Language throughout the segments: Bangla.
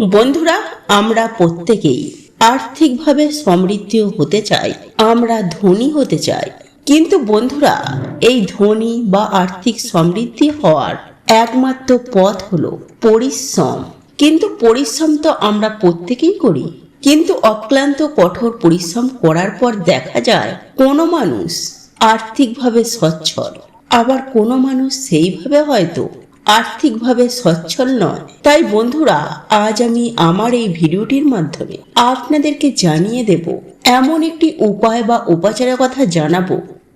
বন্ধুরা, আমরা প্রত্যেকেই আর্থিকভাবে সমৃদ্ধ হতে চাই, আমরা ধনী হতে চাই। কিন্তু বন্ধুরা, এই ধনী বা আর্থিক সমৃদ্ধি হওয়ার একমাত্র পথ হলো পরিশ্রম। কিন্তু পরিশ্রম তো আমরা প্রত্যেকেই করি। কিন্তু অক্লান্ত কঠোর পরিশ্রম করার পর দেখা যায়, কোনো মানুষ আর্থিকভাবে সচ্ছল, আবার কোনো মানুষ সেইভাবে হয়তো আর্থিকভাবে সচ্ছল নয়। তাই বন্ধুরা, আজ আমি আমার এই ভিডিওটির মাধ্যমে আপনাদেরকে জানিয়ে দেব, এমন একটি উপায় বা উপাচারের কথা জানাব,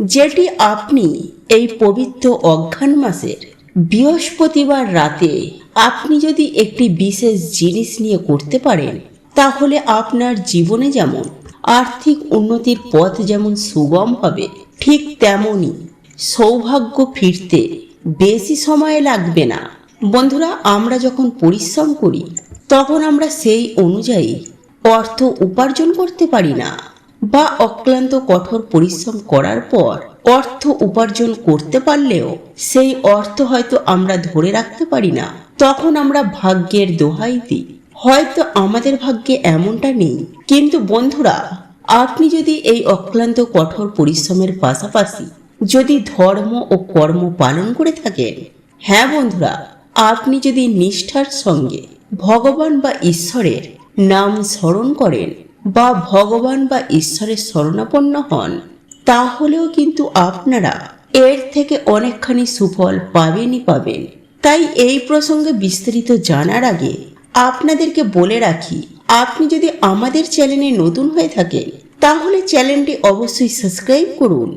যেটি আপনি এই পবিত্র অজ্ঞান মাসের বৃহস্পতিবার রাতে আপনি যদি একটি বিশেষ জিনিস নিয়ে করতে পারেন, তাহলে আপনার জীবনে যেমন আর্থিক উন্নতির পথ যেমন সুগম হবে, ঠিক তেমনই সৌভাগ্য ফিরতে বেশি সময় লাগবে না। বন্ধুরা, আমরা যখন পরিশ্রম করি, তখন আমরা সেই অনুযায়ী অর্থ উপার্জন করতে পারি না বা অক্লান্ত কঠোর পরিশ্রম করার পর অর্থ উপার্জন করতে পারলেও সেই অর্থ হয়তো আমরা ধরে রাখতে পারি না। তখন আমরা ভাগ্যের দোহাই দিই। হয়তো আমাদের ভাগ্যে এমনটা নেই। কিন্তু বন্ধুরা, আপনি যদি এই অক্লান্ত কঠোর পরিশ্রমের পাশাপাশি যদি ধর্ম ও কর্ম পালন করে থাকেন হ্যাঁ বন্ধুরা, আপনি যদি নিষ্ঠার সঙ্গে ভগবান বা ঈশ্বরের নাম স্মরণ করেন বা ভগবান বা ঈশ্বরের শরণাপন্ন হন, তাহলেও কিন্তু আপনারা এর থেকে অনেকখানি সুফল পাবেনই পাবেন। তাই এই প্রসঙ্গে বিস্তারিত জানার আগে আপনাদেরকে বলে রাখি, আপনি যদি আমাদের চ্যানেলে নতুন হয়ে থাকেন, তাহলে চ্যানেলটি অবশ্যই সাবস্ক্রাইব করুন।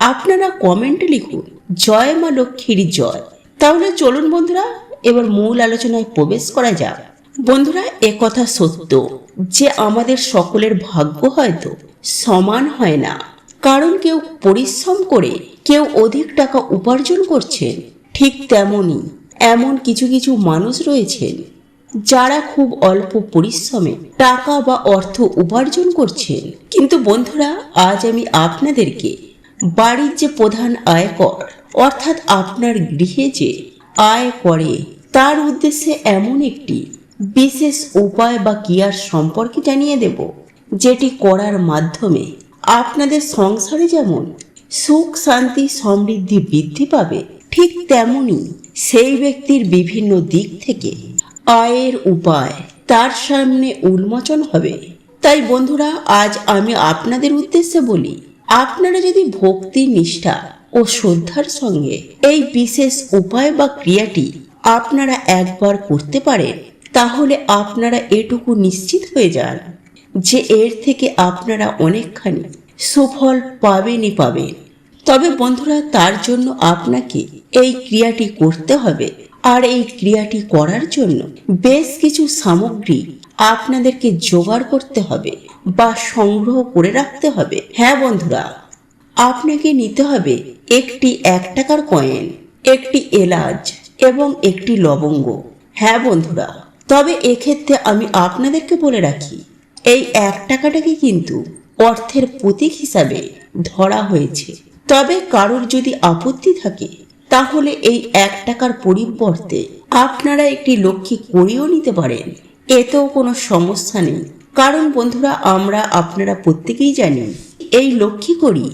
আপনারা কমেন্টে লিখুন, জয় মা লক্ষ্মীর জয়। তাহলে চলুন বন্ধুরা, এবার মূল আলোচনায় প্রবেশ করা যাক। বন্ধুরা একথা সত্য যে আমাদের সকলের ভাগ্য হয়তো সমান হয় না। কারণ কেউ পরিশ্রম করে, কেউ অধিক টাকা উপার্জন করছেন ঠিক তেমনই এমন কিছু কিছু মানুষ রয়েছেন যারা খুব অল্প পরিশ্রমে টাকা বা অর্থ উপার্জন করছেন। কিন্তু বন্ধুরা, আজ আমি আপনাদেরকে বাড়ির যে প্রধান আয়কর, অর্থাৎ আপনার গৃহে যে আয় করে তার উদ্দেশ্যে এমন একটি বিশেষ উপায় বা কিয়ার সম্পর্কে জানিয়ে দেব, যেটি করার মাধ্যমে আপনাদের সংসারে যেমন সুখ, শান্তি, সমৃদ্ধি বৃদ্ধি পাবে, ঠিক তেমনি সেই ব্যক্তির বিভিন্ন দিক থেকে আয়ের উপায় তার সামনে উন্মোচন হবে। তাই বন্ধুরা, আজ আমি আপনাদের উদ্দেশ্যে বলি আপনারা যদি ভক্তি, নিষ্ঠা ও শ্রদ্ধার সঙ্গে এই বিশেষ উপায় বা ক্রিয়াটি আপনারা একবার করতে পারেন, তাহলে আপনারা এটুকু নিশ্চিত হয়ে যান যে এর থেকে আপনারা অনেকখানি সুফল পাবেনই পাবেন। তবে বন্ধুরা, তার জন্য আপনাকে এই ক্রিয়াটি করতে হবে আর এই ক্রিয়াটি করার জন্য বেশ কিছু সামগ্রী আপনাদেরকে জোগাড় করতে হবে। বা সংগ্রহ করে রাখতে হবে। হ্যাঁ বন্ধুরা, আপনাকে নিতে হবে একটি এক টাকার কয়েন একটি এলাচ এবং একটি লবঙ্গ। হ্যাঁ বন্ধুরা, তবে এক্ষেত্রে আমি আপনাদেরকে বলে রাখি, এই এক টাকাটাকে কিন্তু অর্থের প্রতীক হিসাবে ধরা হয়েছে। তবে কারোর যদি আপত্তি থাকে, তাহলে এই এক টাকার পরিবর্তে আপনারা একটি লক্ষ্মী করিয়েও নিতে পারেন। এতেও কোনো সমস্যা নেই। কারণ বন্ধুরা, আমরা আপনারা প্রত্যেকেই জানি, এই লক্ষ্মী করি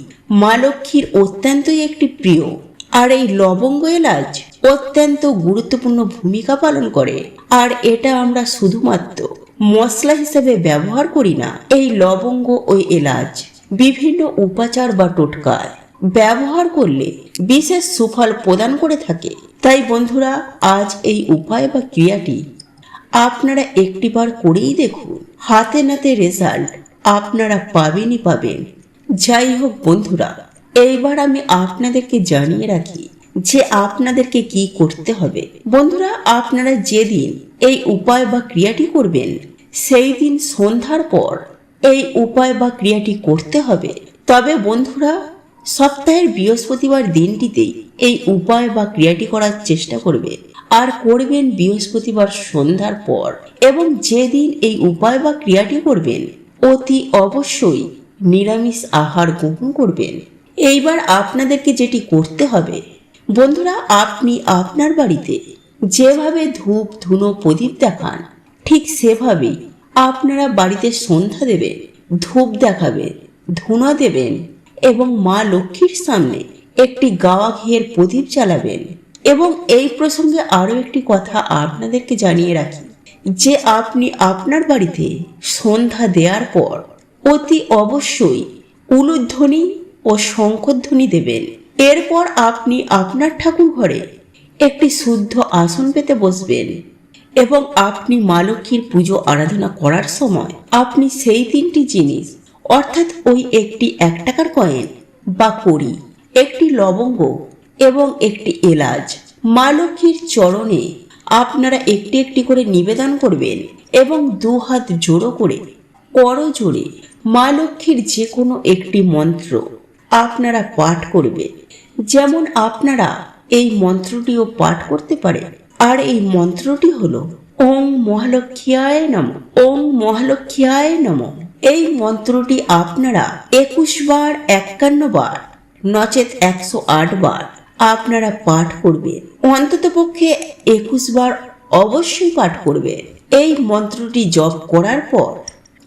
মা লক্ষ্মীর অত্যন্তই একটি প্রিয়। আর এই লবঙ্গ এলাচ অত্যন্ত গুরুত্বপূর্ণ ভূমিকা পালন করে। আর এটা আমরা শুধুমাত্র মশলা হিসেবে ব্যবহার করি না, এই লবঙ্গ ও এলাচ বিভিন্ন উপাচার বা টোটকায় ব্যবহার করলে বিশেষ সুফল প্রদান করে থাকে। তাই বন্ধুরা, আজ এই উপায় বা ক্রিয়াটি আপনারা একটিবার করেই দেখুন। হাতে নাতে রেজাল্ট আপনারা পাবেনই পাবেন। যাই হোক বন্ধুরা, এইবার আমি আপনাদেরকে জানিয়ে রাখি যে আপনাদেরকে কি করতে হবে। বন্ধুরা, আপনারা যেদিন এই উপায় বা ক্রিয়াটি করবেন সেই দিন সন্ধ্যার পর এই উপায় বা ক্রিয়াটি করতে হবে। তবে বন্ধুরা, সপ্তাহের বৃহস্পতিবার দিনটিতেই এই উপায় বা ক্রিয়াটি করার চেষ্টা করবে। আর করবেন বৃহস্পতিবার সন্ধ্যার পর এবং যেদিন এই উপায় বা ক্রিয়াটি করবেন, অতি অবশ্যই নিরামিষ আহার গ্রহণ করবেন। এইবার আপনাদেরকে যেটি করতে হবে, বন্ধুরা, আপনি আপনার বাড়িতে যেভাবে ধূপ, ধুনো, প্রদীপ দেখান, ঠিক সেভাবেই আপনারা বাড়িতে সন্ধ্যা দেবেন, ধূপ দেখাবেন, ধুনা দেবেন এবং মা লক্ষ্মীর সামনে একটি গাওয়া ঘিয়ের প্রদীপ জ্বালাবেন। এবং এই প্রসঙ্গে আরও একটি কথা আপনাদেরকে জানিয়ে রাখি, যে আপনি আপনার বাড়িতে সন্ধ্যা দেওয়ার পর অতি অবশ্যই উলুধ্বনি ও শঙ্খধ্বনি দেবেন। এরপর আপনি আপনার ঠাকুর ঘরে একটি শুদ্ধ আসন পেতে বসবেন এবং আপনি মা লক্ষ্মীর পুজো আরাধনা করার সময় আপনি সেই তিনটি জিনিস, অর্থাৎ ওই একটি এক টাকার কয়েন বা কড়ি, একটি লবঙ্গ এবং একটি এলাচ মা লক্ষ্মীর চরণে আপনারা একটি একটি করে নিবেদন করবেন এবং দু হাত জোড়ো করে কর জোড়ে মা লক্ষ্মীর যে কোনো একটি মন্ত্র আপনারা পাঠ করবেন যেমন আপনারা এই মন্ত্রটিও পাঠ করতে পারেন আর এই মন্ত্রটি হলো, ওং মহালক্ষ্মীয়ায় নম, ওং মহালক্ষ্মীয়ায় নম। এই মন্ত্রটি আপনারা একুশ বার, একান্ন বার, নচেত একশো আট বার আপনারা পাঠ করবেন অন্তত পক্ষে একুশ বার অবশ্যই পাঠ করবেন এই মন্ত্রটি জপ করার পর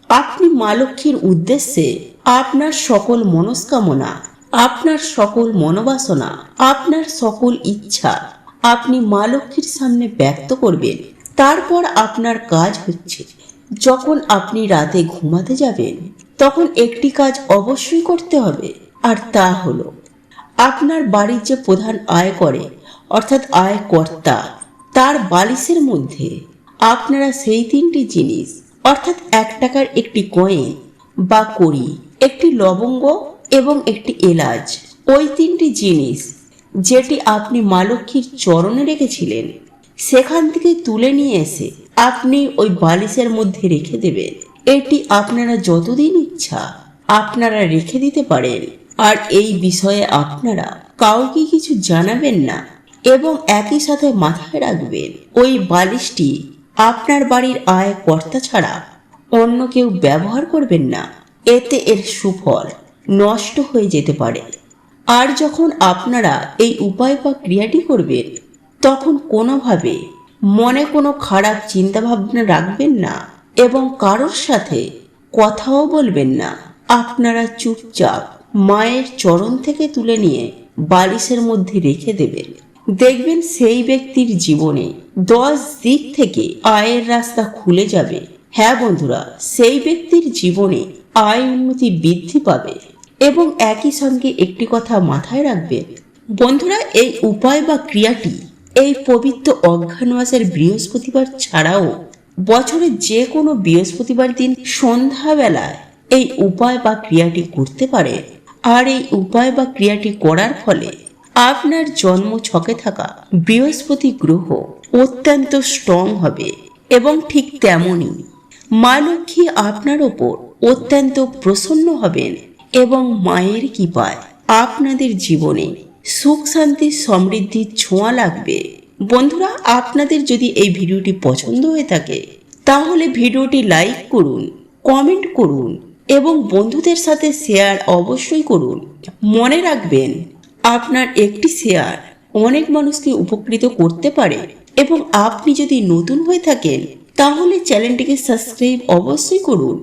আপনি মা লক্ষ্মীর উদ্দেশ্যে আপনার সকল মনস্কামনা, আপনার সকল মনোবাসনা, আপনার সকল ইচ্ছা আপনি মা লক্ষ্মীর সামনে ব্যক্ত করবেন। তারপর আপনার কাজ হচ্ছে, যখন আপনি রাতে ঘুমাতে যাবেন, তখন একটি কাজ অবশ্যই করতে হবে। আর তা হলো আপনার বাড়ির যে প্রধান আয় করে অর্থাৎ আয় কর্তা তার বালিশের মধ্যে আপনারা সেই তিনটি জিনিস, অর্থাৎ এক টাকার একটি কয়েন বা কড়ি, একটি লবঙ্গ এবং একটি এলাচ, ওই তিনটি জিনিস যেটি আপনি মা লক্ষ্মীর চরণে রেখেছিলেন, সেখান থেকে তুলে নিয়ে এসে আপনি ওই বালিশের মধ্যে রেখে দেবেন। এটি আপনারা যতদিন ইচ্ছা আপনারা রেখে দিতে পারেন। আর এই বিষয়ে আপনারা কাউকে কিছু জানাবেন না এবং একই সাথে মাথায় রাখবেন, ওই বালিশটি আপনার বাড়ির আয় কর্তা ছাড়া অন্য কেউ ব্যবহার করবেন না। এতে এর সুফল নষ্ট হয়ে যেতে পারে। আর যখন আপনারা এই উপায় বা ক্রিয়াটি করবেন, তখন কোনোভাবে মনে কোনো খারাপ চিন্তাভাবনা রাখবেন না এবং কারোর সাথে কথাও বলবেন না। আপনারা চুপচাপ মায়ের চরণ থেকে তুলে নিয়ে বালিশের মধ্যে রেখে দেবেন দেখবেন সেই ব্যক্তির জীবনে দশ দিক থেকে আয়ের রাস্তা খুলে যাবে। হ্যাঁ বন্ধুরা, সেই ব্যক্তির জীবনে আয় উন্নতি বৃদ্ধি পাবে এবং একই সঙ্গে একটি কথা মাথায় রাখবেন। বন্ধুরা, এই উপায় বা ক্রিয়াটি এই পবিত্র অজ্ঞান মাসের বৃহস্পতিবার ছাড়াও বছরের যে কোনো বৃহস্পতিবার দিন সন্ধ্যাবেলায় এই উপায় বা ক্রিয়াটি করতে পারে। আর এই উপায় বা ক্রিয়াটি করার ফলে আপনার জন্ম ছকে থাকা বৃহস্পতি গ্রহ অত্যন্ত স্ট্রং হবে এবং ঠিক তেমনই মা লক্ষ্মী আপনার ওপর অত্যন্ত প্রসন্ন হবেন এবং মায়ের কৃপায় আপনাদের জীবনে সুখ, শান্তি সমৃদ্ধির ছোঁয়া লাগবে। বন্ধুরা, আপনাদের যদি এই ভিডিওটি পছন্দ হয়ে থাকে, তাহলে ভিডিওটি লাইক করুন, কমেন্ট করুন এবং বন্ধুদের সাথে শেয়ার অবশ্যই করুন। মনে রাখবেন, আপনার একটি শেয়ার অনেক মানুষকে উপকৃত করতে পারে এবং আপনি যদি নতুন হয়ে থাকেন, তাহলে চ্যানেলটিকে সাবস্ক্রাইব অবশ্যই করুন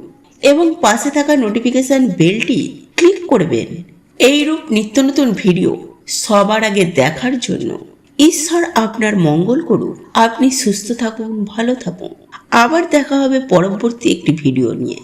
এবং পাশে থাকা নোটিফিকেশন বেলটি ক্লিক করবেন। এইরূপ নিত্য নতুন ভিডিও সবার আগে দেখার জন্য। ঈশ্বর আপনার মঙ্গল করুন। আপনি সুস্থ থাকুন, ভালো থাকুন। আবার দেখা হবে পরবর্তী একটি ভিডিও নিয়ে।